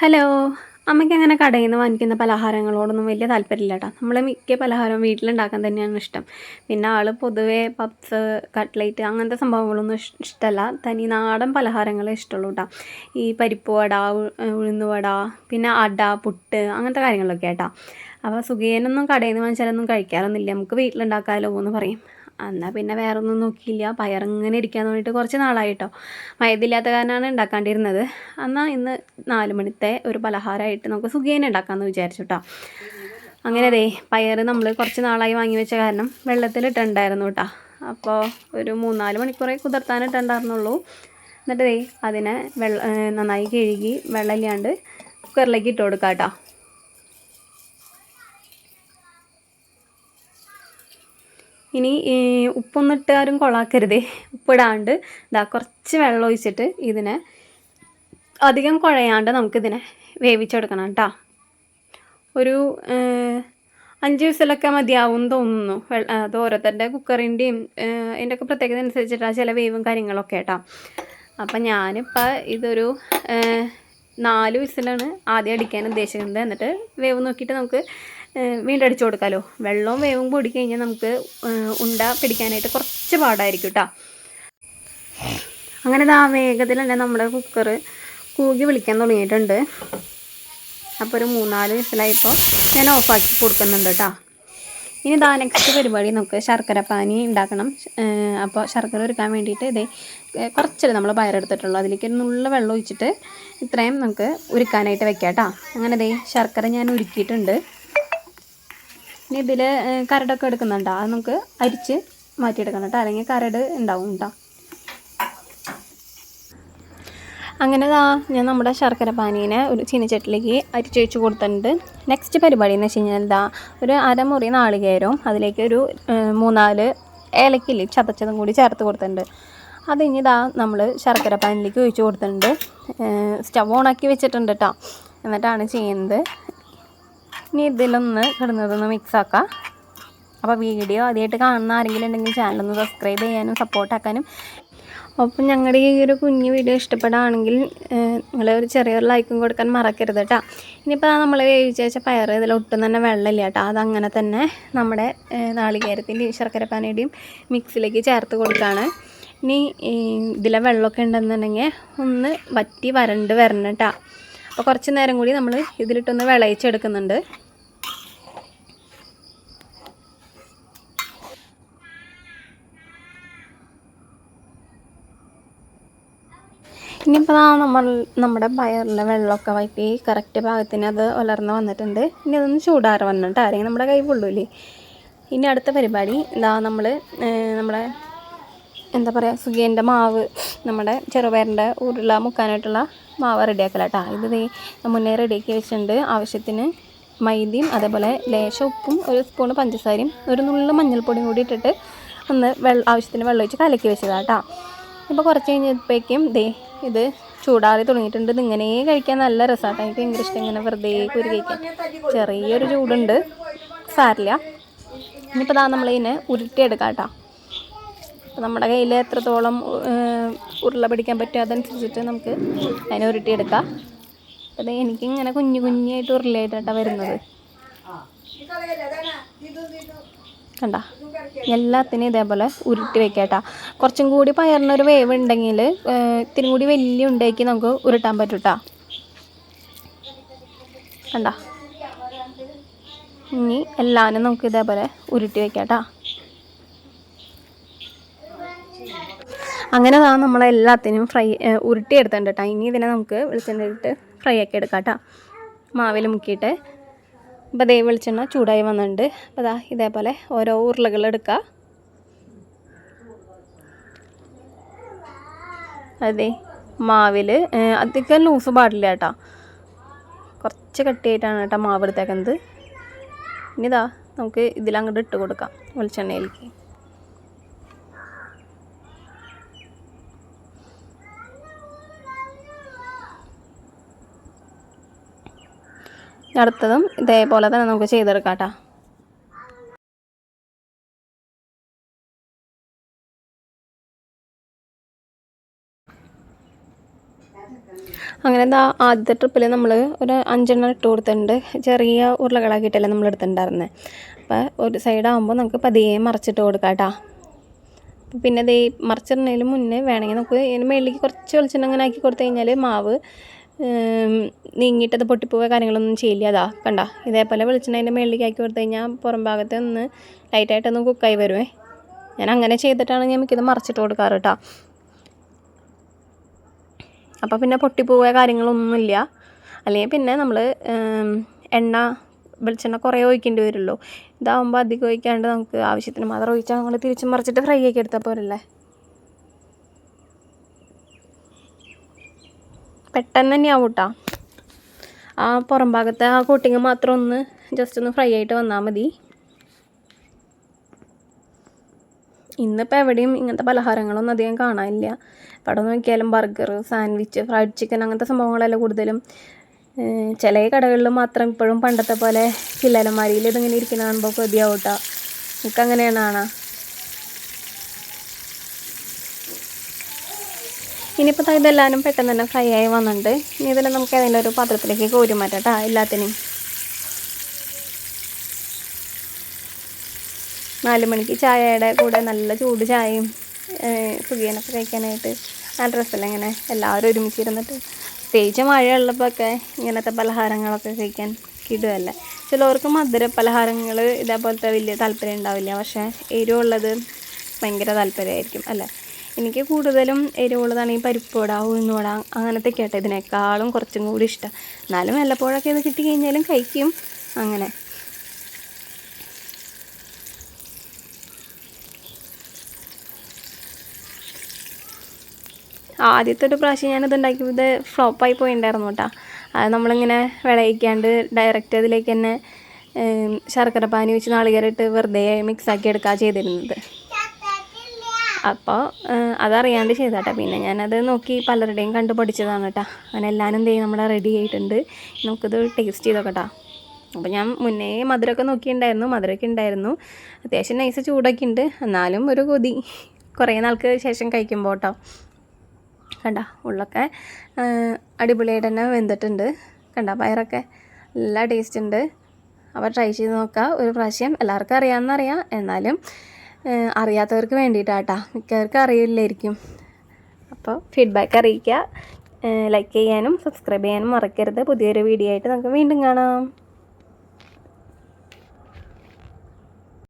Hello. അമ്മയ്ക്ക് അങ്ങനെ കടയിൽ നിന്ന് വാങ്ങിക്കുന്ന പലഹാരങ്ങളോടൊന്നും വലിയ താല്പര്യമില്ല കേട്ടോ നമ്മൾ മിക്ക പലഹാരവും വീട്ടിലുണ്ടാക്കാൻ തന്നെയാണ് ഇഷ്ടം. പിന്നെ ആൾ പൊതുവേ പപ്സ് കട്ട്ലേറ്റ് അങ്ങനത്തെ സംഭവങ്ങളൊന്നും ഇഷ് ഇഷ്ടമല്ല തനി നാടൻ പലഹാരങ്ങളെ ഇഷ്ടമുള്ളൂ കേട്ടോ ഈ പരിപ്പ് വട ഉഴുന്നുവട വട പിന്നെ അട പുട്ട് അങ്ങനത്തെ കാര്യങ്ങളൊക്കെ കേട്ടോ അപ്പോൾ സുഖിയനൊന്നും കടയിൽ നിന്ന് വാങ്ങിച്ചാലൊന്നും കഴിക്കാറൊന്നുമില്ല. നമുക്ക് വീട്ടിലുണ്ടാക്കാമല്ലോ എന്ന് പറയും. എന്നാൽ പിന്നെ വേറെ ഒന്നും നോക്കിയില്ല. പയറിങ്ങനെ ഇരിക്കാൻ വേണ്ടിയിട്ട് കുറച്ച് നാളായിട്ടോ. മയതില്ലാത്ത കാരണമാണ് ഉണ്ടാക്കാണ്ടിരുന്നത് എന്നാൽ ഇന്ന് നാല് മണിത്തെ ഒരു പലഹാരമായിട്ട് നമുക്ക് സുഖിയനെ ഉണ്ടാക്കാമെന്ന് വിചാരിച്ചു കേട്ടോ അങ്ങനെ ദേ പയർ നമ്മൾ കുറച്ച് നാളായി വാങ്ങി വെച്ച കാരണം വെള്ളത്തിലിട്ടുണ്ടായിരുന്നു കേട്ടോ അപ്പോൾ ഒരു മൂന്നാൽ മണിക്കൂറേ കുതിർത്താനിട്ടുണ്ടായിരുന്നുള്ളൂ. എന്നിട്ട് അതിനെ വെള്ള നന്നായി കഴുകി വെള്ളമില്ലാണ്ട് കുക്കറിലേക്ക് ഇട്ട് കൊടുക്കാം കേട്ടോ ഇനി ഈ ഉപ്പൊന്നും ഇട്ട് ആരും കൊളാക്കരുതേ. ഉപ്പിടാണ്ട് ഇതാ കുറച്ച് വെള്ളം ഒഴിച്ചിട്ട് ഇതിനെ അധികം കുഴയാണ്ട് നമുക്കിതിനെ വേവിച്ചെടുക്കണം കേട്ടോ ഒരു അഞ്ച് വിസിലൊക്കെ മതിയാവും തോന്നുന്നു. അത് ഓരോരുത്തരുടെ കുക്കറിന്റെയും അതിന്റെയൊക്കെ പ്രത്യേകത അനുസരിച്ചിട്ടാണ് ചില വേവും കാര്യങ്ങളൊക്കെ കേട്ടോ അപ്പം ഞാനിപ്പോൾ ഇതൊരു നാല് വിസിലാണ് ആദ്യം അടിക്കാൻ ഉദ്ദേശിക്കുന്നത്. എന്നിട്ട് വേവ് നോക്കിയിട്ട് നമുക്ക് വീണ്ടും അടിച്ചു കൊടുക്കാമല്ലോ വെള്ളവും വേവും കൂടി കഴിഞ്ഞാൽ നമുക്ക് ഉണ്ട പിടിക്കാനായിട്ട് കുറച്ച് പാടായിരിക്കും കേട്ടോ അങ്ങനെ ആ വേഗത്തിൽ തന്നെ നമ്മുടെ കുക്കർ കൂകി വിളിക്കാൻ തുടങ്ങിയിട്ടുണ്ട്. അപ്പോൾ ഒരു മൂന്നാൽ വിസിലായപ്പോൾ ഞാൻ ഓഫാക്കി കൊടുക്കുന്നുണ്ട് കേട്ടോ ഇനി ദാ നെക്സ്റ്റ് പരിപാടി നമുക്ക് ശർക്കര പാനി ഉണ്ടാക്കണം. അപ്പോൾ ശർക്കര ഒരുക്കാൻ വേണ്ടിയിട്ട് ഇതേ കുറച്ചല്ലേ നമ്മൾ പയറെടുത്തിട്ടുള്ളൂ. അതിലേക്ക് ഒരു നുള്ള വെള്ളം ഒഴിച്ചിട്ട് ഇത്രയും നമുക്ക് ഉരുക്കാനായിട്ട് വെക്കാം കേട്ടോ അങ്ങനെ ഇതേ ശർക്കര ഞാൻ ഉരുക്കിയിട്ടുണ്ട് ഇനി ഇതിൽ കരടൊക്കെ എടുക്കുന്നുണ്ടോ? അത് നമുക്ക് അരിച്ച് മാറ്റിയെടുക്കണം കേട്ടോ. അല്ലെങ്കിൽ കരട് ഉണ്ടാവും കേട്ടോ. അങ്ങനെ ദാ ഞാൻ നമ്മുടെ ശർക്കര പാനീനെ ഒരു ചീനച്ചട്ടിലേക്ക് അരിച്ചൊഴിച്ച് കൊടുത്തിട്ടുണ്ട്. നെക്സ്റ്റ് പരിപാടി എന്ന് വെച്ച് കഴിഞ്ഞാൽ ദാ ഒരു അരമുറി നാളികേരവും അതിലേക്ക് ഒരു മൂന്നാൽ ഏലക്കില്ലേ ചതച്ചതും കൂടി ചേർത്ത് കൊടുത്തിട്ടുണ്ട്. അത് ഇനി ഇതാ നമ്മൾ ശർക്കര പാനിലേക്ക് ഒഴിച്ച് കൊടുത്തിട്ടുണ്ട്. സ്റ്റവ് ഓണാക്കി വെച്ചിട്ടുണ്ട് കേട്ടോ. എന്നിട്ടാണ് ചെയ്യുന്നത്. ഇനി ഇതിലൊന്ന് കിടന്നതൊന്ന് മിക്സ് ആക്കാം. അപ്പോൾ വീഡിയോ ആദ്യമായിട്ട് കാണുന്ന ആരെങ്കിലും ഉണ്ടെങ്കിൽ ചാനലൊന്ന് സബ്സ്ക്രൈബ് ചെയ്യാനും സപ്പോർട്ടാക്കാനും അപ്പം ഞങ്ങളുടെ ഈ ഒരു കുഞ്ഞു വീഡിയോ ഇഷ്ടപ്പെടുകയാണെങ്കിൽ നിങ്ങൾ ഒരു ചെറിയൊരു ലൈക്കും കൊടുക്കാൻ മറക്കരുത് കേട്ടോ ഇനിയിപ്പോൾ നമ്മൾ വേവിച്ച് വെച്ച പയർ ഇതിൽ ഒട്ടും തന്നെ വെള്ളമില്ല കേട്ടോ അതങ്ങനെ തന്നെ നമ്മുടെ നാളികേരത്തിന്റെയും ശർക്കരപ്പാനയുടെയും മിക്സിലേക്ക് ചേർത്ത് കൊടുക്കുകയാണ് ഇനി ഇതിലെ വെള്ളമൊക്കെ ഉണ്ടെന്നുണ്ടെങ്കിൽ ഒന്ന് വറ്റി വരണ്ട് വരണം കേട്ടോ അപ്പോൾ കുറച്ച് നേരം കൂടി നമ്മൾ ഇതിലിട്ടൊന്ന് വിളയിച്ചെടുക്കുന്നുണ്ട്. ഇനിയിപ്പോൾ നമ്മൾ നമ്മുടെ പയറിലെ വെള്ളമൊക്കെ വയറ്റി കറക്റ്റ് ഭാഗത്തിന് അത് വളർന്ന് വന്നിട്ടുണ്ട്. ഇനി അതൊന്ന് ചൂടാറ് വന്നിട്ട് ആരെങ്കിലും നമ്മുടെ കൈ പൊള്ളൂലേ. ഇനി അടുത്ത പരിപാടി ഇതാ നമ്മൾ നമ്മുടെ എന്താ പറയുക സുഖിയന്റെ മാവ് നമ്മുടെ ചെറുപയറിന്റെ ഉരുള മുക്കാനായിട്ടുള്ള മാവ് റെഡിയാക്കലാട്ടാ ഇത് ദേ ഞാൻ മുന്നേ റെഡിയാക്കി വെച്ചിട്ടുണ്ട്. ആവശ്യത്തിന് മൈദയും അതേപോലെ ലേശം ഉപ്പും ഒരു സ്പൂണ് പഞ്ചസാരയും ഒരു നുള്ള മഞ്ഞൾപ്പൊടിയും കൂടി ഇട്ടിട്ട് ഒന്ന് വെള്ളം ആവശ്യത്തിന് വെള്ളം ഒഴിച്ച് കലക്കി വെച്ചതാട്ടാ ഇപ്പോൾ കുറച്ച് കഴിഞ്ഞപ്പോഴേക്കും ദേ ഇത് ചൂടാറി തുടങ്ങിയിട്ടുണ്ട്. ഇങ്ങനെ കഴിക്കാൻ നല്ല രസമാണ് എനിക്ക് ഭയങ്കര ഇഷ്ടം. ഇങ്ങനെ വെറുതെ കുരു കഴിക്കാൻ. ചെറിയൊരു ചൂടുണ്ട്. സാരില്ല. ഇനിയിപ്പോൾ ദാ നമ്മളിതിനെ ഉരുട്ടിയെടുക്കാം കേട്ടോ അപ്പോൾ നമ്മുടെ കയ്യിൽ എത്രത്തോളം ഉരുള പിടിക്കാൻ പറ്റും അതനുസരിച്ചിട്ട് നമുക്ക് അതിനെ ഉരുട്ടിയെടുക്കാം. അത് എനിക്കിങ്ങനെ കുഞ്ഞു കുഞ്ഞായിട്ട് ഉരുളയായിട്ടാണ് വരുന്നത്. കണ്ട? എല്ലാത്തിനും ഇതേപോലെ ഉരുട്ടി വെക്കാം കേട്ടോ കുറച്ചും കൂടി പയറിനൊരു വേവ് ഉണ്ടെങ്കിൽ ഇത്തിരി കൂടി വലിയ ഉണ്ടാക്കി നമുക്ക് ഉരുട്ടാൻ പറ്റും കേട്ടോ കണ്ട? ഇനി എല്ലാവരും നമുക്ക് ഇതേപോലെ ഉരുട്ടി വെക്കാം കേട്ടോ അങ്ങനെ ദാ നമ്മളെല്ലാത്തിനും ഫ്രൈ ഉരുട്ടി എടുത്തിട്ടുണ്ട് കേട്ടോ ഇനി ഇതിനെ നമുക്ക് വെളിച്ചെണ്ണ ഇട്ട് ഫ്രൈ ആക്കി എടുക്കാം കേട്ടോ മാവിൽ മുക്കിയിട്ട് ഇപ്പോൾ ദേ വെളിച്ചെണ്ണ ചൂടായി വന്നിട്ടുണ്ട്. അപ്പോൾ ദാ ഇതേപോലെ ഓരോ ഉരുളകൾ എടുക്കുക അതെ മാവിൽ അധികം ലൂസ് പാടില്ല കേട്ടോ. കുറച്ച് കട്ടിയായിട്ടാണ് കേട്ടോ മാവ് എടുത്തേക്കുന്നത് ഇനി ഇതാ നമുക്ക് ഇതിലങ്ങോട്ട് ഇട്ട് കൊടുക്കാം വെളിച്ചെണ്ണയിലേക്ക്. അടുത്തതും ഇതേപോലെ തന്നെ നമുക്ക് ചെയ്തെടുക്കാം കേട്ടോ അങ്ങനെ എന്താ ആദ്യത്തെ ട്രിപ്പിൽ നമ്മൾ ഒരു അഞ്ചെണ്ണം ഇട്ട് കൊടുത്തിട്ടുണ്ട്. ചെറിയ ഉരുളകളാക്കിയിട്ടല്ലേ നമ്മൾ എടുത്തിട്ടുണ്ടായിരുന്നത് അപ്പോൾ ഒരു സൈഡാകുമ്പോൾ നമുക്ക് പതിയെ മറിച്ചിട്ട് കൊടുക്കാം കേട്ടോ പിന്നെ ദേ മറിച്ചിടുന്നതിന് മുന്നേ വേണമെങ്കിൽ നമുക്ക് ഇതിന് മേളിലേക്ക് കുറച്ച് വെളിച്ചെണ്ണ അങ്ങനെ ആക്കി കൊടുത്തു കഴിഞ്ഞാൽ മാവ് നീങ്ങിയിട്ടത് പൊട്ടിപ്പോവുക കാര്യങ്ങളൊന്നും ചെയ്യില്ല. അതാ കണ്ട. ഇതേപോലെ വെളിച്ചെണ്ണ അതിന്റെ മേളിലേക്ക് ആക്കി കൊടുത്തു കഴിഞ്ഞാൽ പുറം ഭാഗത്ത് ഒന്ന് ലൈറ്റായിട്ടൊന്ന് കുക്കായി വരുവേ. ഞാൻ അങ്ങനെ ചെയ്തിട്ടാണ് ഞാൻ മിക്കത് മറച്ചിട്ട് കൊടുക്കാറ് കേട്ടോ അപ്പോൾ പിന്നെ പൊട്ടിപ്പോവുക കാര്യങ്ങളൊന്നുമില്ല. അല്ലെങ്കിൽ പിന്നെ നമ്മൾ എണ്ണ വെളിച്ചെണ്ണ കുറേ ഒഴിക്കേണ്ടി വരുമല്ലോ ഇതാവുമ്പോൾ അധികം ഒഴിക്കാണ്ട് നമുക്ക് ആവശ്യത്തിന് മാത്രം ഒഴിച്ചാൽ നമ്മൾ തിരിച്ചും മറിച്ചിട്ട് ഫ്രൈ ആക്കി എടുത്താൽ പോരല്ലേ? പെട്ടെന്ന് തന്നെ ആവും കേട്ടോ ആ പുറം ഭാഗത്തെ ആ കോട്ടിങ് മാത്രം ഒന്ന് ജസ്റ്റ് ഒന്ന് ഫ്രൈ ആയിട്ട് വന്നാൽ മതി. ഇന്നിപ്പോൾ എവിടെയും ഇങ്ങനത്തെ പലഹാരങ്ങളൊന്നും അധികം കാണാനില്ല. ഇവിടെ നോക്കിയാലും ബർഗർ സാൻഡ്വിച്ച് ഫ്രൈഡ് ചിക്കൻ അങ്ങനത്തെ സംഭവങ്ങളെല്ലാം കൂടുതലും. ചില കടകളിൽ മാത്രം ഇപ്പോഴും പണ്ടത്തെ പോലെ ചില്ലലമാരിയിൽ ഇതിങ്ങനെ ഇരിക്കുന്ന കാണുമ്പോൾ കൊതിയാവും നിങ്ങൾക്ക് എനിക്ക് അങ്ങനെയാണ് കാണാം? ഇനിയിപ്പോൾ ഇതെല്ലാവരും പെട്ടെന്ന് തന്നെ ഫ്രൈ ആയി വന്നിട്ടുണ്ട്. ഇനി ഇതെല്ലാം നമുക്ക് ഏതെങ്കിലും ഒരു പാത്രത്തിലേക്ക് കോരി മാറ്റാം എല്ലാത്തിനും നാല് മണിക്ക് ചായയുടെ കൂടെ നല്ല ചൂട് ചായയും സുഖിയനൊക്കെ കഴിക്കാനായിട്ട് നല്ല രസമല്ല ഇങ്ങനെ എല്ലാവരും ഒരുമിച്ച് ഇരുന്നിട്ട് പ്രത്യേകിച്ച് മഴയുള്ളപ്പോഴൊക്കെ ഇങ്ങനത്തെ പലഹാരങ്ങളൊക്കെ കഴിക്കാൻ കിടുമല്ലേ ചിലവർക്ക് മധുര പലഹാരങ്ങൾ ഇതേപോലത്തെ വലിയ താല്പര്യം ഉണ്ടാവില്ല പക്ഷേ എരിവുള്ളത് ഭയങ്കര താല്പര്യമായിരിക്കും അല്ലേ? എനിക്ക് കൂടുതലും എരിവുള്ളതാണ് ഈ പരിപ്പുവട ഉഴുന്നുവട അങ്ങനത്തെ കേട്ടോ ഇതിനേക്കാളും കുറച്ചും കൂടി ഇഷ്ടം. എന്നാലും വല്ലപ്പോഴൊക്കെ ഇത് കിട്ടി കഴിഞ്ഞാലും കഴിക്കും. അങ്ങനെ. ആദ്യത്തെ ഒരു പ്രാവശ്യം ഞാനത് ഉണ്ടാക്കിയപ്പോൾ ഇത് ഫ്ലോപ്പായി പോയിണ്ടായിരുന്നു കേട്ടോ അത് നമ്മളിങ്ങനെ വിളയിക്കാണ്ട് ഡയറക്റ്റ് അതിലേക്ക് തന്നെ ശർക്കര പാനി വെച്ച് നാളികേരമിട്ട് വെറുതെ മിക്സാക്കി എടുക്കുക ചെയ്തിരുന്നത്. അപ്പോൾ അതറിയാണ്ട് ചെയ്താട്ടോ. പിന്നെ ഞാനത് നോക്കി പലരുടെയും കണ്ട് പഠിച്ചതാണ് കേട്ടോ അങ്ങനെ എല്ലാവരും ചെയ്യും നമ്മുടെ റെഡി ആയിട്ടുണ്ട്. നമുക്കിത് ടേസ്റ്റ് ചെയ്ത് നോക്കട്ടോ അപ്പോൾ ഞാൻ മുന്നേ മധുരമൊക്കെ നോക്കിയിട്ടുണ്ടായിരുന്നു മധുരമൊക്കെ ഉണ്ടായിരുന്നു അത്യാവശ്യം നൈസ് ചൂടൊക്കെ ഉണ്ട് എന്നാലും ഒരു കൊതി. കുറേ നാൾക്ക് ശേഷം കഴിക്കുമ്പോൾ കേട്ടോ കണ്ട ഉള്ളൊക്കെ അടിപൊളിയായിട്ട് തന്നെ വെന്തിട്ടുണ്ട്. കണ്ട പയറൊക്കെ നല്ല ടേസ്റ്റ് ഉണ്ട് അപ്പോൾ ട്രൈ ചെയ്ത് നോക്കുക ഒരു പ്രാവശ്യം എല്ലാവർക്കും അറിയാമെന്നറിയാം എന്നാലും അറിയാത്തവർക്ക് വേണ്ടിയിട്ടാട്ടാ. മിക്കവർക്കും അറിയില്ലായിരിക്കും. അപ്പോൾ ഫീഡ്ബാക്ക് അറിയിക്കുക. ലൈക്ക് ചെയ്യാനും സബ്സ്ക്രൈബ് ചെയ്യാനും മറക്കരുത്. പുതിയൊരു വീഡിയോ ആയിട്ട് നമുക്ക് വീണ്ടും കാണാം.